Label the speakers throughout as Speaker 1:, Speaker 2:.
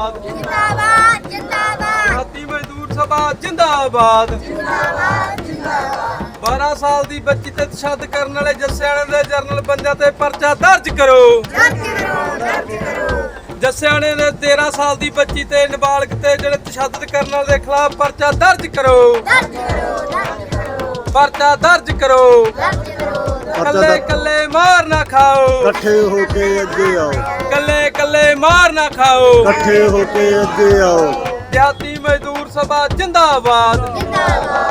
Speaker 1: ਜਿੰਦਾਬਾਦ।
Speaker 2: ਜਿੰਦਾਬਾਦ ਜਿੰਦਾਬਾਦ।
Speaker 1: ਹਾਤੀ ਮਜ਼ਦੂਰ ਸਭਾ ਜਿੰਦਾਬਾਦ।
Speaker 2: ਜਿੰਦਾਬਾਦ ਜਿੰਦਾਬਾਦ।
Speaker 1: 12 ਸਾਲ ਦੀ ਬੱਚੀ ਤੇ ਤਸ਼ੱਦਦ ਕਰਨ ਵਾਲੇ ਜੱਸਿਆਣੇ ਦੇ ਜਰਨਲ ਬੰਦਿਆਂ ਤੇ ਪਰਚਾ ਦਰਜ ਕਰੋ।
Speaker 2: ਦਰਜ ਕਰੋ ਦਰਜ ਕਰੋ।
Speaker 1: ਜੱਸਿਆਣੇ ਦੇ 13 ਸਾਲ ਦੀ ਬੱਚੀ ਤੇ ਨਾਬਾਲਗ ਤੇ ਜਿਹੜੇ ਤਸ਼ੱਦਦ ਕਰਨ ਵਾਲੇ ਦੇ ਖਿਲਾਫ ਪਰਚਾ ਦਰਜ ਕਰੋ।
Speaker 2: ਦਰਜ ਕਰੋ ਦਰਜ ਕਰੋ।
Speaker 1: ਪਰਚਾ ਦਰਜ ਕਰੋ।
Speaker 2: ਦਰਜ ਕਰੋ
Speaker 1: ਕੱਲੇ ਕੱਲੇ ਮਾਰ ਨਾ ਖਾਓ।
Speaker 3: ਇਕੱਠੇ ਹੋ ਕੇ ਅੱਗੇ ਆਓ।
Speaker 1: ਕੱਲੇ ਕੱਲੇ ਮਾਰ ਨਾ ਖਾਓ।
Speaker 3: ਇਕੱਠੇ ਹੋ ਕੇ ਅੱਗੇ ਆਓ।
Speaker 1: ਦਿਹਾਤੀ ਮਜ਼ਦੂਰ ਸਭਾ ਜਿੰਦਾਬਾਦ।
Speaker 2: ਜਿੰਦਾਬਾਦ।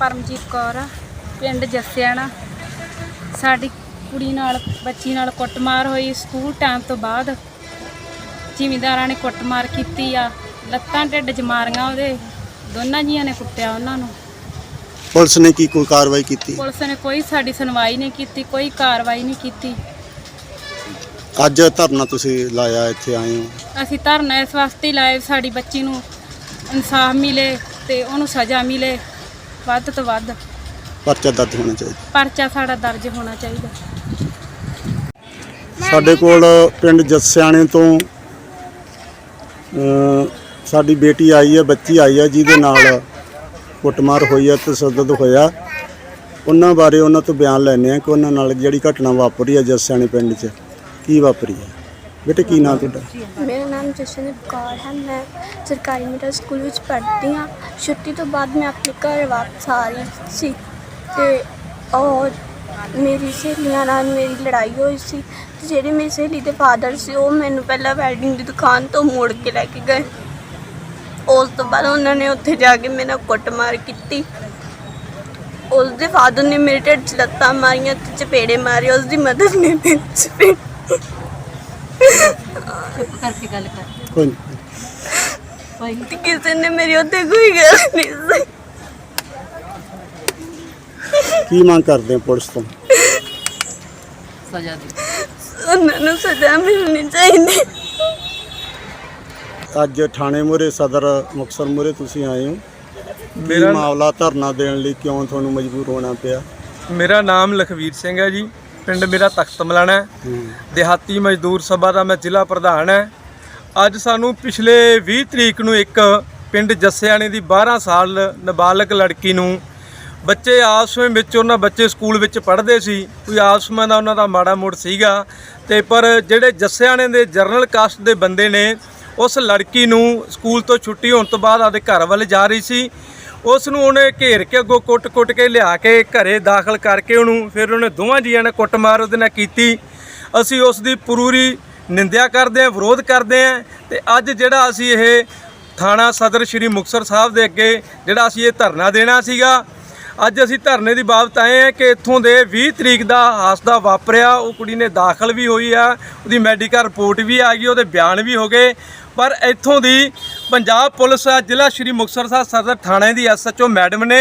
Speaker 4: ਪਰਮਜੀਤ ਕੌਰ ਆ ਪਿੰਡ ਜੱਸਿਆਣਾ। ਸਾਡੀ ਕੁੜੀ ਨਾਲ ਬੱਚੀ ਨਾਲ ਕੁੱਟਮਾਰ ਹੋਈ ਸਕੂਲ ਟਾਈਮ ਤੋਂ ਬਾਅਦ। ਜ਼ਿਮੀਂਦਾਰਾਂ ਨੇ ਕੁੱਟਮਾਰ ਕੀਤੀ ਆ। ਲੱਤਾਂ ਢਿੱਡ 'ਚ ਮਾਰੀਆਂ ਉਹਦੇ। ਦੋਨਾਂ ਜੀਆਂ ਨੇ ਕੁੱਟਿਆ ਉਹਨਾਂ ਨੂੰ।
Speaker 3: ਪੁਲਿਸ ਨੇ ਕੀ ਕੋਈ ਕਾਰਵਾਈ ਕੀਤੀ?
Speaker 4: ਪੁਲਿਸ ਨੇ ਕੋਈ ਸਾਡੀ ਸੁਣਵਾਈ ਨਹੀਂ ਕੀਤੀ ਕੋਈ ਕਾਰਵਾਈ ਨਹੀਂ ਕੀਤੀ।
Speaker 3: ਅੱਜ ਧਰਨਾ ਤੁਸੀਂ ਲਾਇਆ ਇੱਥੇ ਆਏ ਹੋ।
Speaker 4: ਅਸੀਂ ਧਰਨਾ ਇਸ ਵਾਸਤੇ ਹੀ ਲਾਇਆ ਵੀ ਸਾਡੀ ਬੱਚੀ ਨੂੰ ਇਨਸਾਫ ਮਿਲੇ ਤੇ ਉਹਨੂੰ ਸਜ਼ਾ ਮਿਲੇ। ਵੱਧ ਤੋਂ ਵੱਧ
Speaker 3: ਪਰਚਾ ਦਰਜ ਹੋਣਾ ਚਾਹੀਦਾ।
Speaker 4: ਪਰਚਾ ਸਾਡਾ ਦਰਜ ਹੋਣਾ ਚਾਹੀਦਾ।
Speaker 3: ਸਾਡੇ ਕੋਲ ਪਿੰਡ ਜੱਸਿਆਣੇ ਤੋਂ ਅ, ਸਾਡੀ ਬੇਟੀ ਆਈ ਹੈ ਬੱਚੀ ਆਈ ਹੈ ਜਿਹਦੇ ਨਾਲ ਕੁੱਟਮਾਰ ਹੋਈ ਹੈ ਤਸੱਦਦ ਹੋਇਆ। ਉਹਨਾਂ ਬਾਰੇ ਉਹਨਾਂ ਤੋਂ ਬਿਆਨ ਲੈਣੇ ਆ ਕਿ ਉਹਨਾਂ ਨਾਲ ਜਿਹੜੀ ਘਟਨਾ ਵਾਪਰੀ ਹੈ ਜੱਸਿਆਣੇ ਪਿੰਡ 'ਚ। ਕੀ ਵਾਪਰੀ ਹੈ? ਬੇਟੇ, ਕੀ ਨਾਂ ਤੁਹਾਡਾ?
Speaker 5: ਮੇਰਾ ਨਾਮ ਜਸ਼ਨਦੀਪ ਕੌਰ ਹੈ। ਮੈਂ ਸਰਕਾਰੀ ਮਿਡਲ ਸਕੂਲ ਵਿੱਚ ਪੜ੍ਹਦੀ ਹਾਂ। ਛੁੱਟੀ ਤੋਂ ਬਾਅਦ ਮੈਂ ਆਪਣੇ ਘਰ ਵਾਪਸ ਆ ਰਹੀ ਸੀ ਤੇ ਉਹ ਮੇਰੀ ਸਹੇਲੀਆਂ ਨਾਲ ਮੇਰੀ ਲੜਾਈ ਹੋਈ ਸੀ ਤੇ ਜਿਹੜੇ ਮੇਰੀ ਸਹੇਲੀ ਦੇ ਫਾਦਰ ਸੀ, ਉਹ ਮੈਨੂੰ ਪਹਿਲਾਂ ਵੈਲਡਿੰਗ ਦੀ ਦੁਕਾਨ ਤੋਂ ਮੋੜ ਕੇ ਲੈ ਕੇ ਗਏ। ਉਸ ਤੋਂ ਬਾਅਦ ਉਹਨਾਂ ਨੇ ਉੱਥੇ ਜਾ ਕੇ ਮੇਰੇ ਨਾਲ ਕੁੱਟਮਾਰ ਕੀਤੀ। ਉਸ ਦੇ ਫਾਦਰ ਨੇ ਮੇਰੇ ਢਿੱਡ 'ਚ ਲੱਤਾਂ ਮਾਰੀਆਂ ਤੇ ਚਪੇੜੇ ਮਾਰੇ, ਉਸ ਦੀ ਮਦਦ ਨੇ ਮੇਰੇ ਚਪੇੜ
Speaker 3: ਕੋਈ ਨਹੀਂ।
Speaker 5: ਤੇ ਕਿਸੇ ਨੇ ਮੇਰੀ ਉੱਤੇ ਕੋਈ ਗੱਲ ਨਹੀਂ ਸੀ
Speaker 3: ਕੀ ਮੰਗ ਕਰਦੇ ਆ ਪੁਲਿਸ ਤੋਂ?
Speaker 5: ਉਹਨਾਂ ਨੂੰ ਸਜ਼ਾ ਮਿਲਣੀ ਚਾਹੀਦੀ।
Speaker 3: ਅੱਜ ਥਾਣੇ ਮੂਹਰੇ ਸਦਰ ਮੁਕਤਸਰ ਮੂਹਰੇ ਤੁਸੀਂ ਆਏ ਹੋ। ਕੀ
Speaker 1: ਮੇਰਾ
Speaker 3: ਮਾਮਲਾ ਧਰਨਾ ਦੇਣ ਲਈ ਕਿਉਂ ਤੁਹਾਨੂੰ ਮਜਬੂਰ ਹੋਣਾ ਪਿਆ?
Speaker 1: ਮੇਰਾ ਨਾਮ ਲਖਵੀਰ ਸਿੰਘ ਹੈ ਜੀ। ਪਿੰਡ ਮੇਰਾ ਤਖਤ ਮਲਾਣਾ। ਦਿਹਾਤੀ ਮਜ਼ਦੂਰ ਸਭਾ ਦਾ ਮੈਂ ਜ਼ਿਲ੍ਹਾ ਪ੍ਰਧਾਨ ਹੈ। ਅੱਜ ਸਾਨੂੰ ਪਿਛਲੇ 20 ਤਰੀਕ ਨੂੰ ਇੱਕ ਪਿੰਡ ਜੱਸਿਆਣੇ ਦੀ 12 ਸਾਲ ਨਾਬਾਲਗ ਲੜਕੀ ਨੂੰ ਬੱਚੇ ਆਪਸ ਵਿੱਚ ਉਹਨਾਂ ਬੱਚੇ ਸਕੂਲ ਵਿੱਚ ਪੜ੍ਹਦੇ ਸੀ। ਕੋਈ ਆਪਸ ਵਿੱਚ ਦਾ ਉਹਨਾਂ ਦਾ ਮਾੜਾ ਮੋੜ ਸੀਗਾ। ਤੇ ਪਰ ਜਿਹੜੇ ਜੱਸਿਆਣੇ ਦੇ ਜਰਨਲ ਕਾਸਟ ਦੇ ਬੰਦੇ ਨੇ ਉਸ ਲੜਕੀ ਨੂੰ ਸਕੂਲ ਤੋਂ ਛੁੱਟੀ ਹੋਣ ਤੋਂ ਬਾਅਦ ਆਪਦੇ ਘਰ ਵੱਲ ਜਾ ਰਹੀ ਸੀ। ਉਸ ਨੂੰ ਉਹਨੇ ਘੇਰ ਕੇ ਅੱਗੋਂ ਕੁੱਟ-ਕੁੱਟ ਕੇ ਲਿਆ ਕੇ ਘਰੇ ਦਾਖਲ ਕਰਕੇ ਉਹਨੂੰ ਫਿਰ ਉਹਨੇ ਦੋਵਾਂ ਜੀਆਂ ਨੇ ਕੁੱਟਮਾਰ ਉਹਦੇ ਨਾਲ ਕੀਤੀ। ਅਸੀਂ ਉਸ ਦੀ ਪੂਰੀ ਨਿੰਦਿਆ ਕਰਦੇ ਹਾਂ, ਵਿਰੋਧ ਕਰਦੇ ਹਾਂ ਤੇ ਅੱਜ ਜਿਹੜਾ ਅਸੀਂ ਇਹ ਥਾਣਾ ਸਦਰ ਸ਼੍ਰੀ ਮੁਕਤਸਰ ਸਾਹਿਬ ਦੇ ਅੱਗੇ ਜਿਹੜਾ ਅਸੀਂ ਇਹ ਧਰਨਾ ਦੇਣਾ ਸੀਗਾ, ਅੱਜ ਅਸੀਂ ਧਰਨੇ ਦੀ ਬਾਬਤ ਆਏ ਹਾਂ ਕਿ ਇੱਥੋਂ ਦੇ 20 ਤਰੀਕ ਦਾ ਹਾਦਸਾ ਵਾਪਰਿਆ, ਉਹ ਕੁੜੀ ਨੇ ਦਾਖਲ ਵੀ ਹੋਈ ਆ, ਉਹਦੀ ਮੈਡੀਕਲ ਰਿਪੋਰਟ ਵੀ ਆ ਗਈ, ਉਹਦੇ ਬਿਆਨ ਵੀ ਹੋ ਗਏ। ਪਰ ਇੱਥੋਂ ਦੀ ਪੰਜਾਬ ਪੁਲਿਸ ਜ਼ਿਲ੍ਹਾ ਸ਼੍ਰੀ ਮੁਕਤਸਰ ਸਾਹਿਬ ਸਦਰ ਥਾਣੇ ਦੀ ਐਸਐਚਓ ਮੈਡਮ ਨੇ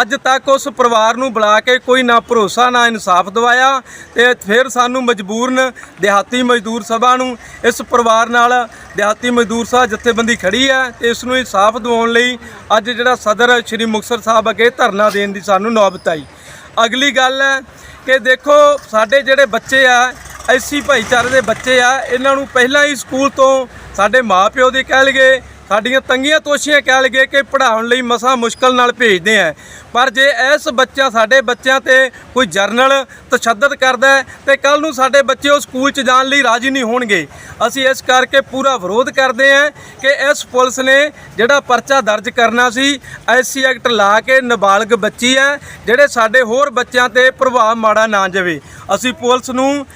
Speaker 1: ਅੱਜ ਤੱਕ ਉਸ ਪਰਿਵਾਰ ਨੂੰ ਬੁਲਾ ਕੇ ਕੋਈ ਨਾ ਭਰੋਸਾ, ਨਾ ਇਨਸਾਫ ਦਵਾਇਆ ਤੇ ਫਿਰ ਸਾਨੂੰ ਮਜਬੂਰਨ ਦਿਹਾਤੀ ਮਜ਼ਦੂਰ ਸਭਾ ਨੂੰ ਇਸ ਪਰਿਵਾਰ ਨਾਲ ਦਿਹਾਤੀ ਮਜ਼ਦੂਰ ਸਭਾ ਜਥੇਬੰਦੀ ਖੜੀ ਹੈ ਤੇ ਇਸ ਨੂੰ ਇਨਸਾਫ ਦਿਵਾਉਣ ਲਈ ਅੱਜ ਜਿਹੜਾ ਸਦਰ ਸ਼੍ਰੀ ਮੁਕਤਸਰ ਸਾਹਿਬ ਅੱਗੇ ਧਰਨਾ ਦੇਣ ਦੀ ਸਾਨੂੰ ਨੌਬਤ ਆਈ। ਅਗਲੀ ਗੱਲ ਹੈ ਕਿ ਦੇਖੋ ਸਾਡੇ ਜਿਹੜੇ ਬੱਚੇ ਆ ਐਸੀ ਭਾਈਚਾਰੇ ਦੇ ਬੱਚੇ ਆ, ਇਹਨਾਂ ਨੂੰ ਪਹਿਲਾਂ ਹੀ ਸਕੂਲ ਤੋਂ ਸਾਡੇ ਮਾਪਿਓ ਦੇ ਕਹਿ ਲਗੇ ਸਾਡੀਆਂ ਤੰਗੀਆਂ ਤੋਸ਼ੀਆਂ ਕਹਿ ਲਗੇ ਕਿ ਪੜ੍ਹਾਉਣ ਲਈ ਮਸਾ ਮੁਸ਼ਕਲ ਨਾਲ ਭੇਜਦੇ ਆ। ਪਰ ਜੇ ਇਸ ਬੱਚਾ ਸਾਡੇ ਬੱਚਿਆਂ ਤੇ ਕੋਈ ਜਰਨਲ ਤਸ਼ੱਦਦ ਕਰਦਾ ਹੈ ਤੇ ਕੱਲ ਨੂੰ ਸਾਡੇ ਬੱਚੇ ਉਹ ਸਕੂਲ 'ਚ ਜਾਣ ਲਈ ਰਾਜੀ ਨਹੀਂ ਹੋਣਗੇ, ਅਸੀਂ ਇਸ ਕਰਕੇ ਪੂਰਾ ਵਿਰੋਧ ਕਰਦੇ ਹਾਂ ਕਿ ਇਸ ਪੁਲਿਸ ਨੇ ਜਿਹੜਾ ਪਰਚਾ ਦਰਜ ਕਰਨਾ ਸੀ, ਐਸਸੀ ਐਕਟ ਲਾ ਕੇ ਨਾਬਾਲਗ ਬੱਚੀ ਹੈ, ਜਿਹੜੇ ਸਾਡੇ ਹੋਰ ਬੱਚਿਆਂ ਤੇ ਪ੍ਰਭਾਵ ਮਾੜਾ ਨਾ ਜਾਵੇ। ਅਸੀਂ ਪੁਲਿਸ ਨੂੰ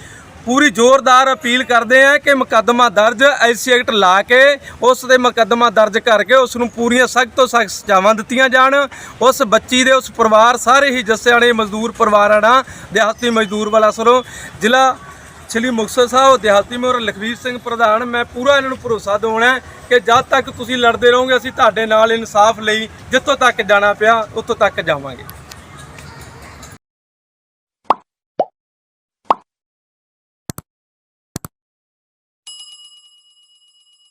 Speaker 1: ਪੂਰੀ ਜ਼ੋਰਦਾਰ ਅਪੀਲ ਕਰਦੇ ਹਾਂ ਕਿ ਮੁਕੱਦਮਾ ਦਰਜ ਐਸਸੀ ਐਕਟ ਲਾ ਕੇ, ਉਸ ਦੇ ਮੁਕੱਦਮਾ ਦਰਜ ਕਰਕੇ ਉਸ ਨੂੰ ਪੂਰੀਆਂ ਸਖਤ ਤੋਂ ਸਖਤ ਸਜ਼ਾਵਾਂ ਦਿੱਤੀਆਂ ਜਾਣ। ਉਸ ਬੱਚੀ ਦੇ, ਉਸ ਪਰਿਵਾਰ, ਸਾਰੇ ਹੀ ਜੱਸਿਆਣੇ ਮਜ਼ਦੂਰ ਪਰਿਵਾਰਾਂ ਦਾ ਦਿਹਾਤੀ ਮਜ਼ਦੂਰ ਵਾਲਾ ਸਰੋਂ। ਜ਼ਿਲ੍ਹਾ ਸ਼੍ਰੀ ਮੁਕਤਸਰ ਸਾਹਿਬ, ਦਿਹਾਤੀ ਮੇਰ ਲਖਵੀਰ ਸਿੰਘ ਪ੍ਰਧਾਨ, ਮੈਂ ਪੂਰਾ ਇਹਨਾਂ ਨੂੰ ਭਰੋਸਾ ਦਿਵਾਉਣਾ ਕਿ ਜਦ ਤੱਕ ਤੁਸੀਂ ਲੜਦੇ ਰਹੋਗੇ, ਅਸੀਂ ਤੁਹਾਡੇ ਨਾਲ ਇਨਸਾਫ ਲਈ ਜਿੱਥੋਂ ਤੱਕ ਜਾਣਾ ਪਿਆ, ਉੱਥੋਂ ਤੱਕ ਜਾਵਾਂਗੇ।